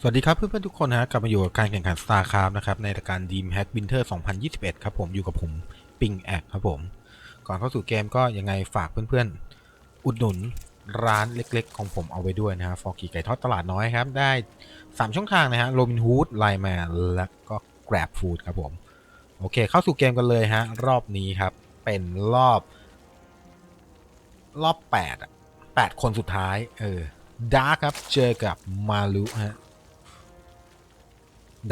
สวัสดีครับเพื่อนๆทุกคนนะฮะกลับมาอยู่กับการแข่งขัน StarCraft นะครับในรายการ Dream Hack Winter 2021 ครับผมอยู่กับผมปิงแอกครับผม ก่อนเข้าสู่เกมก็ยังไงฝากเพื่อนๆ อุดหนุนร้านเล็กๆ ของผมเอาไว้ด้วยนะฮะฟอร์กีไก่ทอดตลาดน้อยครับ ได้ 3 ช่องทางนะฮะโรบินฮูดไลแมนและก็ Grab Food ครับผม โอเค เข้าสู่เกมกันเลยฮะ รอบนี้ครับ เป็นรอบ รอบ 8 8 คนสุดท้าย เออดาร์ครับเจอกับมารุฮะ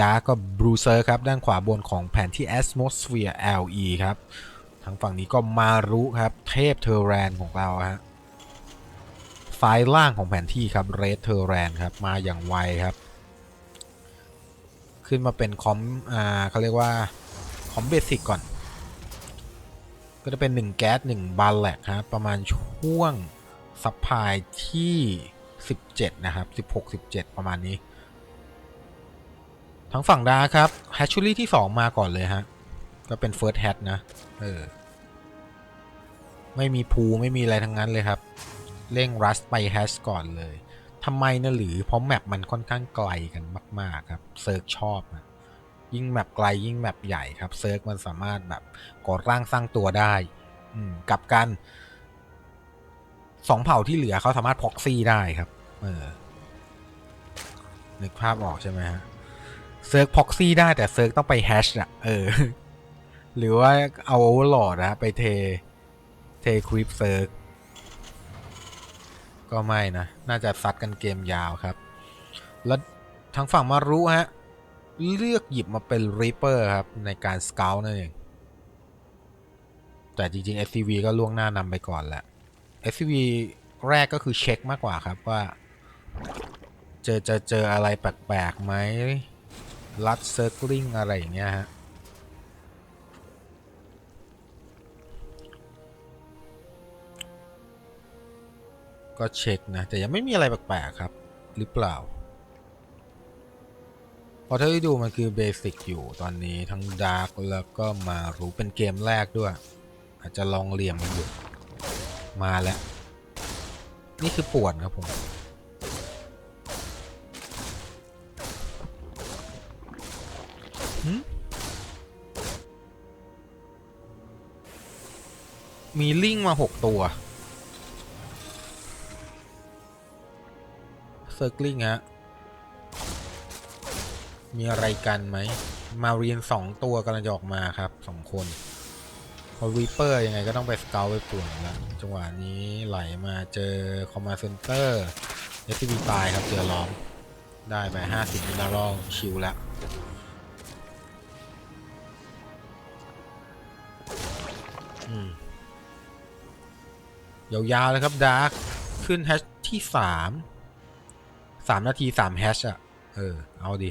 ดาร์กก็บรูเซอร์ครับ ด้านขวาบนของแผนที่ Atmosphere LE ครับ ทางฝั่งนี้ก็มารุครับ เทพเทอร์แรนของเราฮะซ้ายล่างของแผนที่ครับเรดเทอร์แรนครับ มาอย่างไวครับ ขึ้นมาเป็นคอมอ่าเขาเรียกว่า คอมเบสิกก่อน ก็จะเป็น 1 แก๊ส1บัลแลกครับประมาณช่วงซัพพลายที่ 17 นะครับ 16 17 ประมาณนี้ ทั้งฝั่งดาครับแฮชชูรี่ที่2มาก่อนเลยฮะ ก็เป็นเฟิร์สแฮทนะ เออ ไม่มีพูไม่มีอะไรทั้งนั้นเลยครับ เร่งรัสไปแฮชก่อนเลยทำไมนะหรือเพราะแมปมันค่อนข้างไกลกันมาก ๆ ครับ เซิร์กชอบนะยิ่งแมปไกลยิ่งแมปใหญ่ครับ เซิร์กมันสามารถแบบก่อร่างสร้างตัวได้อืมกับกันสองเผ่าที่เหลือเขาสามารถพ็อกซี่ได้ครับ เออนึกภาพออกใช่ไหมฮะ เซิร์กพ็อกซี่ได้แต่เซิร์กต้องไปแฮชอะเออ หรือว่าเอาโอเวอร์โหลดนะไปเท เทคริปเซิร์กก็ไม่นะ น่าจะซัดกันเกมยาวครับ แล้วทางฝั่งมารุฮะ เลือกหยิบมาเป็น Reaper ครับ ในการสเกลนั่นเอง แต่จริงๆ SCV ก็ล่วงหน้านำไปก่อนแหละ SCV แรกก็คือเช็คมากกว่าครับว่า เจอเจอเจออะไรแปลกๆไหม ลัดเซิร์คลิงอะไรอย่างเงี้ยฮะก็เช็คนะ แต่ยังไม่มีอะไรแปลกๆครับ หรือเปล่า พอเท่าที่ดูมันคือเบสิกอยู่ตอนนี้ทั้งดาร์กแล้วก็มารู้เป็นเกมแรกด้วย อาจจะลองเหลี่ยมมันอยู่ มาแล้ว นี่คือปวนครับผม มีลิงมาหกตัวเซอร์กลิงฮะมีอะไรกันไหม มาเรียนสองตัวกำลังจะออกมาครับสองคนพอรีเปอร์ยังไงก็ต้องไปสเกลไปป่วนล้วจังหวะนี้ไหลมาเจอคอมมาเซนเตอร์เอสบีตายครับเจอล้อม ได้ไปห้าสิบมิลลิลชิวแล้ว ยาวๆเลยครับดาร์กขึ้นแฮชที่สามสามนาทีสามแฮชอะเออ เอาดิ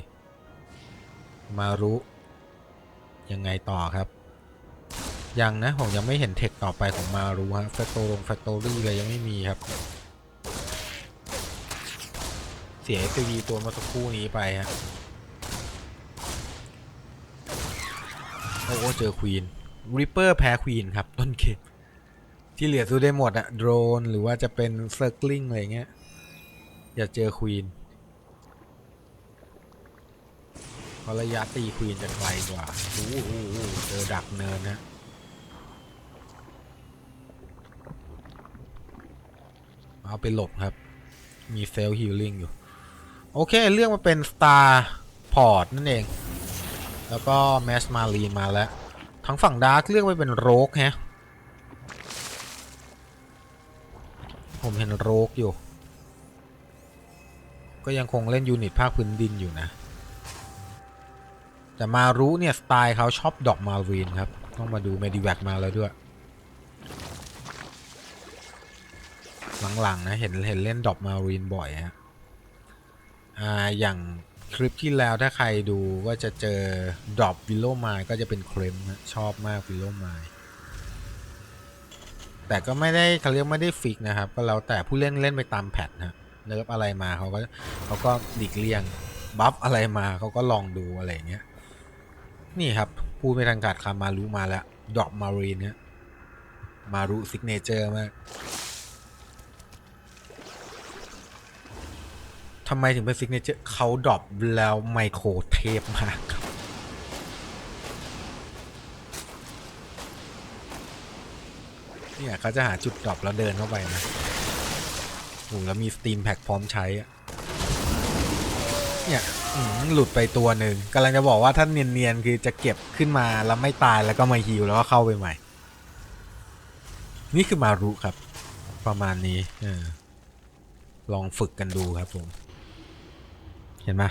มารู้ ยังไงต่อครับ ยังนะ ผมยังไม่เห็นเทคต่อไปของมารู้ฮะแฟคโตรงแฟคโตรี่เลยยังไม่มีครับ เสีย SCV ตัวมื่อสักครู่นี้ไปฮะ โอ้โหเจอควีน ริปเปอร์แพ้ควีนครับ ต้นเกมที่เหลือสู้ได้หมดอะโดรน หรือว่าจะเป็นเซอร์กลิงอะไรเงี้ย อย่าเจอควีนพระระยะตีควีนจะไกลกว่าโอ้โหเจอดักเนินนะเอาไปหลบครับ มีเซลล์ฮิลลิ่งอยู่ โอเค เรื่องมาเป็น Star Port นั่นเอง แล้วก็แมสมารีมาแล้ว ทั้งฝั่งดาร์กเลือกไปเป็นโรกฮะ ผมเห็นโรกอยู่ ก็ยังคงเล่นยูนิตภาคพื้นดินอยู่นะ แต่มารู้เนี่ย สไตล์เขาชอบดอกมารีนครับ ต้องมาดูเมดิแวกมาแล้วด้วย หลังๆนะ เห็นเห็นเล่นดอกมารีนบ่อยฮะ อ่า อย่าง คลิปที่แล้วถ้าใครดูก็จะเจอดรอปวิลโลไมก็จะเป็นเครมชอบมากวิลโลไมแต่ก็ไม่ได้เขาเรียกไม่ได้ฟิกนะครับ ก็แล้วแต่ผู้เล่นเล่นไปตามแพทนะเนิร์ฟอะไรมาเขาก็เขาก็หลีกเลี่ยงบัฟอะไรมาเขาก็ลองดูอะไรเงี้ยนี่ครับพูดไม่ทันขาดคำมารู้มาแล้วดอกมารีนเนี่ยมารู้ซิกเนเจอร์มาก ทำไมถึงเป็นซิกเนเจอร์เขาดรอปแล้วไมโครเทปมากครับ เนี่ยเขาจะหาจุดดรอปแล้วเดินเข้าไปนะโอ้แล้วมีสตรีมแพ็กพร้อมใช้อะเนี่ยหลุดไปตัวหนึ่งกำลังจะบอกว่าถ้าเนียนๆคือจะเก็บขึ้นมาแล้วไม่ตายแล้วก็มาฮิวแล้วก็เข้าไปใหม่ นี่คือมารุครับ ประมาณนี้ออลองฝึกกันดูครับผม เห็นไหม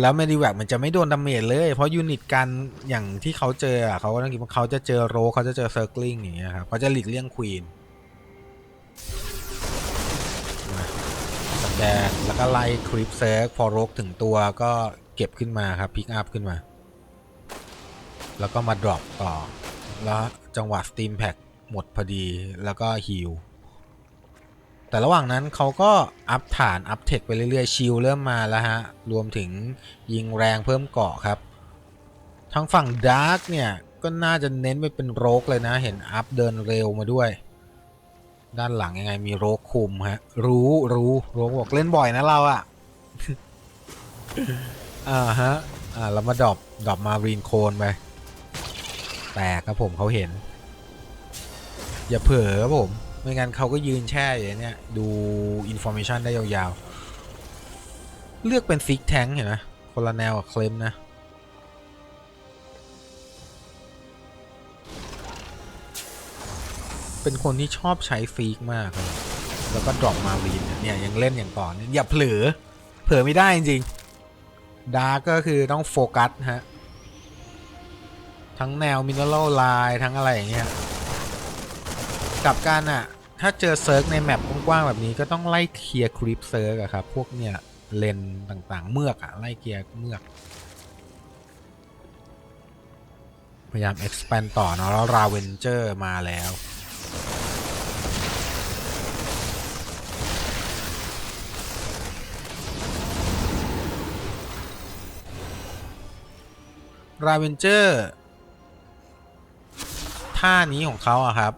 แล้วเมดิแวกมันจะไม่โดนดาเมจเลย เพราะยูนิตกันอย่างที่เขาเจออะเขาก็ต้องคิดว่าเขาจะเจอโรเขาจะเจอเซอร์กลิงอย่างเงี้ยครับเขาจะหลีกเลี่ยงควีนแกนแล้วก็ไล่คลิปเซิร์กพอโรกถึงตัวก็เก็บขึ้นมาครับพิกอัพขึ้นมา แล้วก็มาดรอปต่อ แล้วจังหวะสตรีมแพ็กหมดพอดีแล้วก็ฮิล แต่ระหว่างนั้นเขาก็อัพฐานอัพเทคไปเรื่อยๆ ชิลเริ่มมาแล้วฮะ รวมถึงยิงแรงเพิ่มเกาะครับ ทางฝั่งดาร์กเนี่ย ก็น่าจะเน้นไปเป็นโรกเลยนะ เห็นอัพเดินเร็วมาด้วย ด้านหลังยังไงมีโรกคุมฮะ รู้รู้โรกบอกเล่นบ่อยนะเราอะอ่าฮะ อ่าแล้วมาดรอปดรอปมารีนโคนไป แตกครับผมเขาเห็น อย่าเผลอครับผม ไม่งั้นเขาก็ยืนแช่อย่างเนี้ยดูอินโฟ a t ชันได้ยาวๆ เลือกเป็นซิกแทงเห็นไหมคนละแนวกับเคลมนะ เป็นคนที่ชอบใช้ฟีกมากเลยแล้วก็ดรอปมาวีนเนี่ยยังเล่นอย่างต่อเนื่องอย่าเผลอเผลอไม่ได้จริงๆดาร์ก็คือต้องโฟกัสฮะ ทั้งแนวมินเนอรัลไลน์ทั้งอะไรอย่างเงี้ยกับการอะ ถ้าเจอเซิร์กในแมปกว้างๆแบบนี้ก็ต้องไล่เคลียร์คลิปเซิร์กอะครับ พวกเนี่ยเลนต่างๆ เมือกอะไล่เคลียร์เมือก พยายาม expand ต่อเนาะแล้วราเวนเจอร์มาแล้วราเวนเจอร์ท่านี้ของเขาอะครับ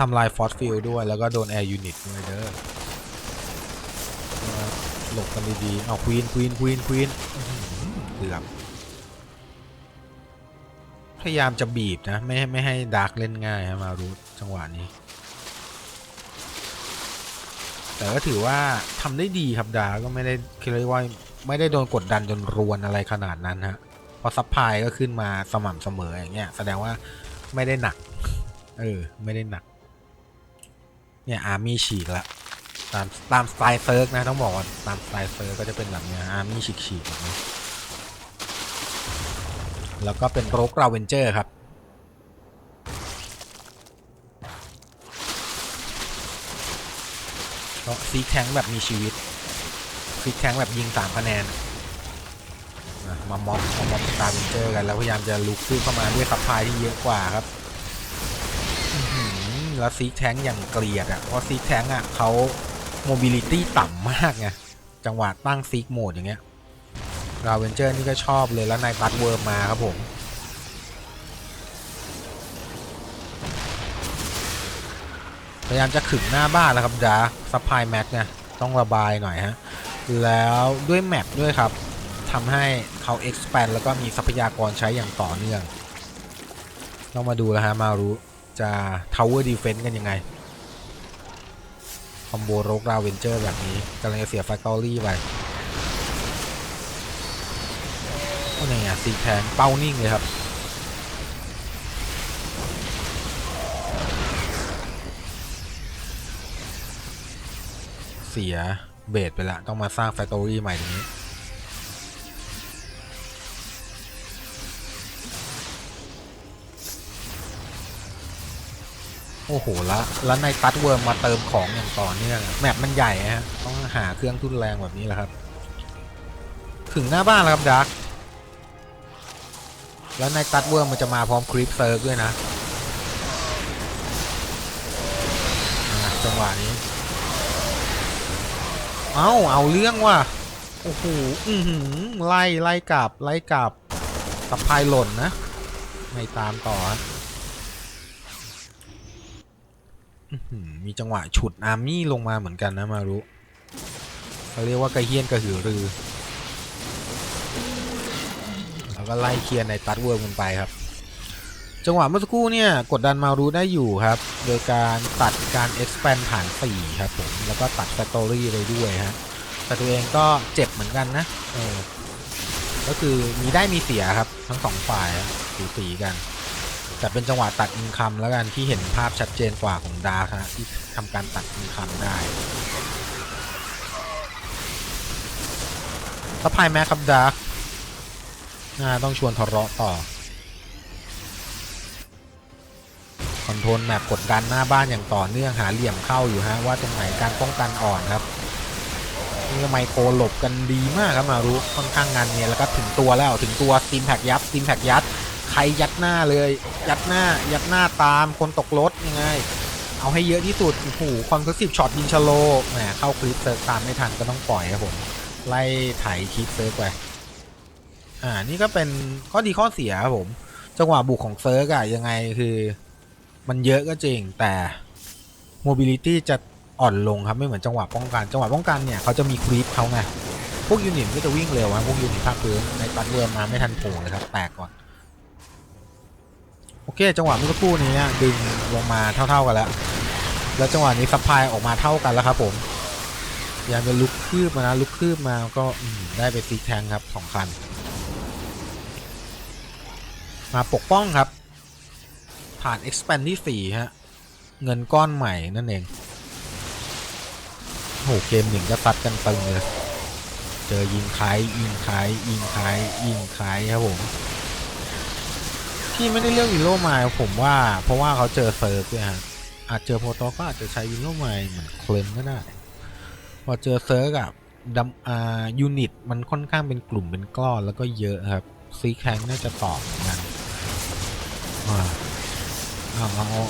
ทำลายฟอสฟิลด้วย แล้วก็โดนแอร์ยูนิตด้วยเด้อหลบกันดีๆเอาควีนควีนควีนควีนเกือบพยายามจะบีบนะ ไม่ให้ไม่ให้ดาร์กเล่นง่ายฮะมารูทจังหวะนี้ แต่ก็ถือว่าทำได้ดีครับดาร์กก็ไม่ได้คือเรียกว่าไม่ได้โดนกดดันจนรวนอะไรขนาดนั้นฮะเพราะซัพพลายก็ขึ้นมาสม่ำเสมออย่างเงี้ยแสดงว่าไม่ได้หนัก เออ ไม่ได้หนัก เนี่ยอาร์มี่ฉีกละตามตามสไตล์เซิร์กนะต้องบอกว่าตามสไตล์เซิร์กก็จะเป็นแบบเนี้ยอาร์มี่ฉีกฉีกแบบนี้แล้วก็เป็นโรกราเวนเจอร์ครับ ก็ซีแทงแบบมีชีวิตซีแทงแบบยิงสามคะแนนมาม็อบมาม็อบสตาร์เวนเจอร์กันแล้วพยายามจะลุกขึ้นเข้ามาด้วยซัพพลายที่เยอะกว่าครับ แล้วซีแทงอย่างเกลียดอะเพราะซีแทงอะเขาโมบิลิตี้ต่ำมากไงจังหวะตั้งซีกโหมดอย่างเงี้ยราเวนเจอร์นี่ก็ชอบเลยแล้วนายบัตเวิร์มมาครับผมพยายามจะขึงหน้าบ้านแล้วครับดาซัพพลายแม็กเนี่ยต้องระบายหน่อยฮะ แล้วด้วยแมปด้วยครับทำให้เขา expand แล้วก็มีทรัพยากรใช้อย่างต่อเนื่อง ต้องมาดูแล้วฮะมารู้ จะ tower defense กันยังไง คอมโบโรกราเวนเจอร์แบบนี้กำลังจะเสีย factory ไปโอ้เนี่ยซีแทนเป้านิ่งเลยครับเสียเบสไปละ ต้องมาสร้าง factory ใหม่ตรงนี้ โอ้โหแล้วแล้วในตัดเวิร์มมาเติมของอย่างต่อเนื่องแมปมันใหญ่ฮะต้องหาเครื่องทุนแรงแบบนี้แหละครับ ถึงหน้าบ้านแล้วครับดักแล้วในตัดเวิร์มมันจะมาพร้อมคลิปเซิร์ฟด้วยนะจังหวะนี้ เอาเอาเรื่องว่ะ โอ้โห อือหือ ไล่ ไล่กลับ ไล่กลับสับพายหล่นนะ ไม่ตามต่อฮะ อื้อหือ มีจังหวะฉุดอาร์มี่ลงมาเหมือนกันนะมารุเขาเรียกว่ากระเฮียนกระหือรือ แล้วก็ไล่เคลียร์ในตัดเวิร์มกันไปครับ จังหวะเมื่อสักครู่เนี่ยกดดันมารูได้อยู่ครับ โดยการตัดการ expand ฐาน4ครับผมแล้วก็ตัด factory เลยด้วยฮะแต่ตัวเองก็เจ็บเหมือนกันนะเออก็คือมีได้มีเสียครับทั้งสองฝ่ายสูสีกัน แต่เป็นจังหวะตัดอินคัมแล้วกันที่เห็นภาพชัดเจนกว่าของดาร์คฮะที่ทำการตัดอินคัมได้สะพายแม็กครับดาร์คน่าต้องชวนทะเลาะต่อคอนโทรลแมปกดดันหน้าบ้านอย่างต่อเนื่องหาเหลี่ยมเข้าอยู่ฮะว่าตรงไหนการป้องกันอ่อนครับนี่ไมโครหลบกันดีมากครับมารู้ค่อนข้างงานเนี่ยแล้วก็ถึงตัวแล้วถึงตัวสตีมแพ็กยัดสตีมแพ็กยัด รยัดหน้าเลย ยัดหน้า ยัดหน้าตามคนตกรถยังไง เอาให้เยอะที่สุดโอ้โหคอนเซสิฟช็อตยิงชโลแหมเข้าคลิปเซิร์ฟตามไม่ทันก็ต้องปล่อยครับผม ไล่ไถคลิปเซิร์ฟไปอ่านี่ก็เป็นข้อดีข้อเสียครับผม จังหวะบุกของเซิร์ฟอะยังไงคือมันเยอะก็จริงแต่ mobility จะอ่อนลงครับไม่เหมือนจังหวะป้องกัน จังหวะป้องกันเนี่ยเขาจะมีคลิปเขาไงพวกยูนิตก็จะวิ่งเร็วนะพวกยูนิตภาคพื้นในตัดเวิร์มมาไม่ทันโผล่เลยครับแตกก่อน โอเค จังหวะเมื่อสักครู่นี้เนี่ยดึงลงมาเท่าๆกันแล้ว แล้วจังหวะนี้ซัพพลายออกมาเท่ากันแล้วครับผมยายามจะลุกคืบมานะลุกคืบมาก็ได้ไปซีแทงครับสองคัน มาปกป้องครับฐาน expand ที่ 4 ฮะ เงินก้อนใหม่นั่นเองโหเกมหนึ่งก็ตัดกันตึงเลย เจอยิงคายยิงคายยิงคายยิงคายครับผม ที่ไม่ได้เลือกวิโลมล์ผมว่า เพราะว่าเขาเจอเซิร์ฟเนี่ยฮะอาจเจอโปรโตก็อาจจะใช้วิโลไมล์เหมือนเคลมก็ได้ พอเจอเซิร์ฟกับดัมอ่ายูนิตมันค่อนข้างเป็นกลุ่มเป็นก้อนแล้วก็เยอะครับซีแคงน่าจะตอบเหมือนกันอ่าอาเอา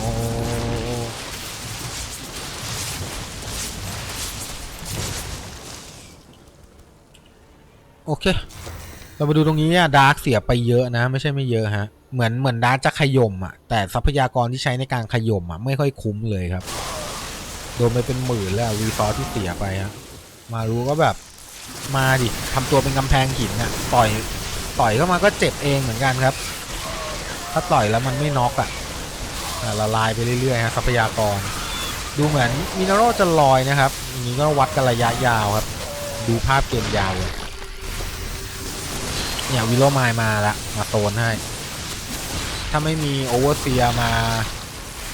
โอเค เรามาดูตรงนี้อะดาร์กเสียไปเยอะนะ ไม่ใช่ไม่เยอะฮะ เหมือนเหมือนดาร์กจะขย่มอะแต่ทรัพยากรที่ใช้ในการขย่มอะไม่ค่อยคุ้มเลยครับ โดนไปเป็นหมื่นแล้ววีซอสที่เสียไปฮะมารู้ก็แบบมาดิทำตัวเป็นกำแพงหินอะต่อยต่อยเข้ามาก็เจ็บเองเหมือนกันครับ ถ้าต่อยแล้วมันไม่น็อกอะอะละลายไปเรื่อยๆฮะทรัพยากร ดูเหมือนมินาโรจะลอยนะครับอย่างนี้ก็วัดกันระยะยาวครับ ดูภาพเกมยาวเลยเนี่ยวิโรมล์มาละมาโซนให้ ถ้าไม่มีโอเวอร์เซียมา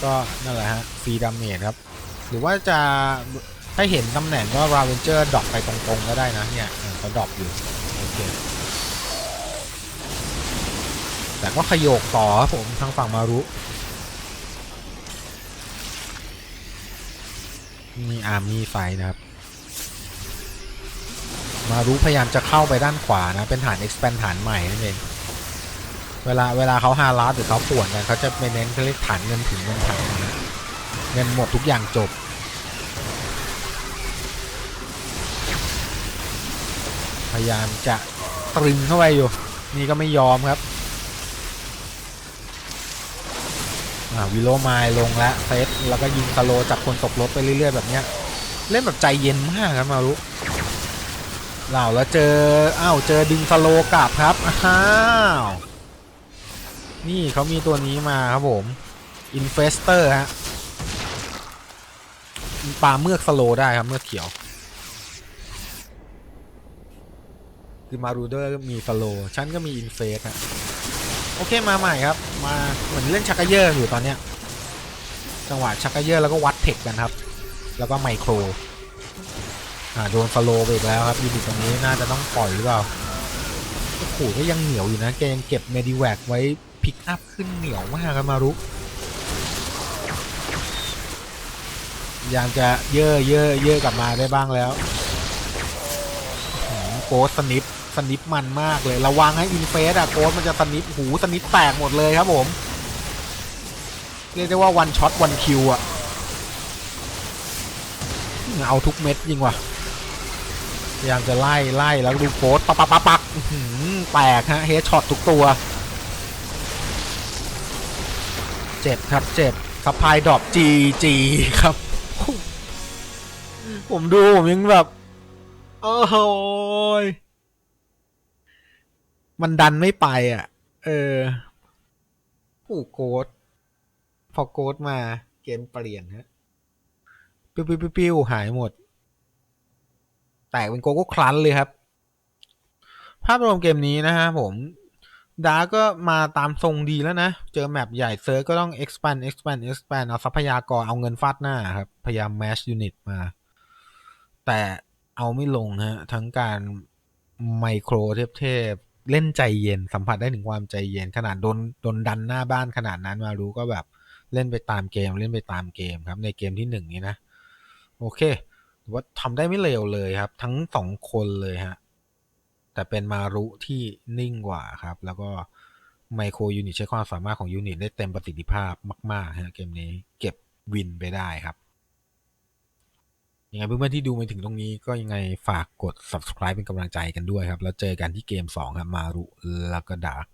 ก็นั่นแหละฮะฟรีดาเมจครับ หรือว่าจะถ้าเห็นตำแหน่งก็ราเวนเจอร์ดรอปไปตรงๆก็ได้นะเนี่ยเออเขาดรอปอยู่โอเคแต่ก็ขยโยกต่อครับผมทางฝั่งมารุมีอาร์มี่ไฟนะครับ มารุพยายามจะเข้าไปด้านขวานะ เป็นฐาน expand ฐานใหม่นั่นเอง เวลาเวลาเขาฮาร์ดหรือเขาป่วนกันเขาจะไปเน้นเขาเรียกฐานเงินถึงเงินถังเงินหมดทุกอย่างจบพยายามจะตรึงเข้าไปอยู่ นี่ก็ไม่ยอมครับวิโลไมล์ลงแล้วเซตแล้วก็ยิงสโลจับคนตกรถไปเรื่อย ๆ แบบเนี้ย เล่นแบบใจเย็นมากครับมารุเหล่าแล้วเจอ อ้าว เจอดึงสโลกลับครับ อ้าว นี่เขามีตัวนี้มาครับผมอินเฟสเตอร์ฮะปลาเมือกสโลได้ครับ เมือกเขียว คือมารูเดอร์มีสโลฉันก็มีอินเฟสฮะโอเคมาใหม่ครับ มาเหมือนเล่นชักกเยอร์อยู่ตอนเนี้ยจังหวะชักกเยอร์แล้วก็วัดเทคกันครับ แล้วก็ไมโครอ่าโดนสโลไปอีกแล้วครับยูนิตตรงนี้น่าจะต้องปล่อยหรือเปล่าโอ้โหก็ยังเหนียวอยู่นะแกยังเก็บเมดิแวกไว้ พิกอัพขึ้นเหนียวมากครับมารุพยายามจะเย่อเย่อเย่อกลับมาได้บ้างแล้วโกสสนิปสนิปมันมากเลย ระวังให้อินเฟสอะโกสมันจะสนิปหูสนิปแตกหมดเลยครับผม เรียกได้ว่าวันช็อตวันคิวอะเอาทุกเม็ดยิงว่ะพยายามจะไล่ไล่แล้วดูโกสปักปักปักปักหือแตกฮะเฮดช็อตทุกตัว เจ็บครับเจ็บซัพพลายดรอปจีจีครับ ผมดู ผมยังแบบ โอ้โหยมันดันไม่ไปอะ เออผู้โกดพอโกดมาเกมเปลี่ยนฮะปิ้วปิ้วปิ้วปิ้วหายหมด แตกเป็นโกโก้คลันเลยครับ ภาพรวมเกมนี้นะฮะผม ดาก็มาตามทรงดีแล้วนะ เจอแมปใหญ่เซิร์ฟก็ต้อง expand expand expand เอาทรัพยากรเอาเงินฟาดหน้าครับ พยายาม mash unit มา แต่เอาไม่ลงฮะ ทั้งการไมโครเทพเล่นใจเย็นสัมผัสได้ถึงความใจเย็น ขนาดโดนโดนดันหน้าบ้านขนาดนั้นมารู้ก็แบบเล่นไปตามเกมเล่นไปตามเกมครับ ในเกมที่หนึ่งนี้นะ โอเคว่าทำได้ไม่เลวเลยครับ ทั้งสองคนเลยฮะ แต่เป็นมารุที่นิ่งกว่าครับ แล้วก็ไมโครยูนิตใช้ความสามารถของยูนิตได้เต็มประสิทธิภาพมากๆฮะเกมนี้เก็บวินไปได้ครับยังไงเพื่อนๆที่ดูมาถึงตรงนี้ก็ยังไงฝากกด subscribe เป็นกำลังใจกันด้วยครับ แล้วเจอกันที่เกม 2 ครับ มารุแล้วก็ดาร์ก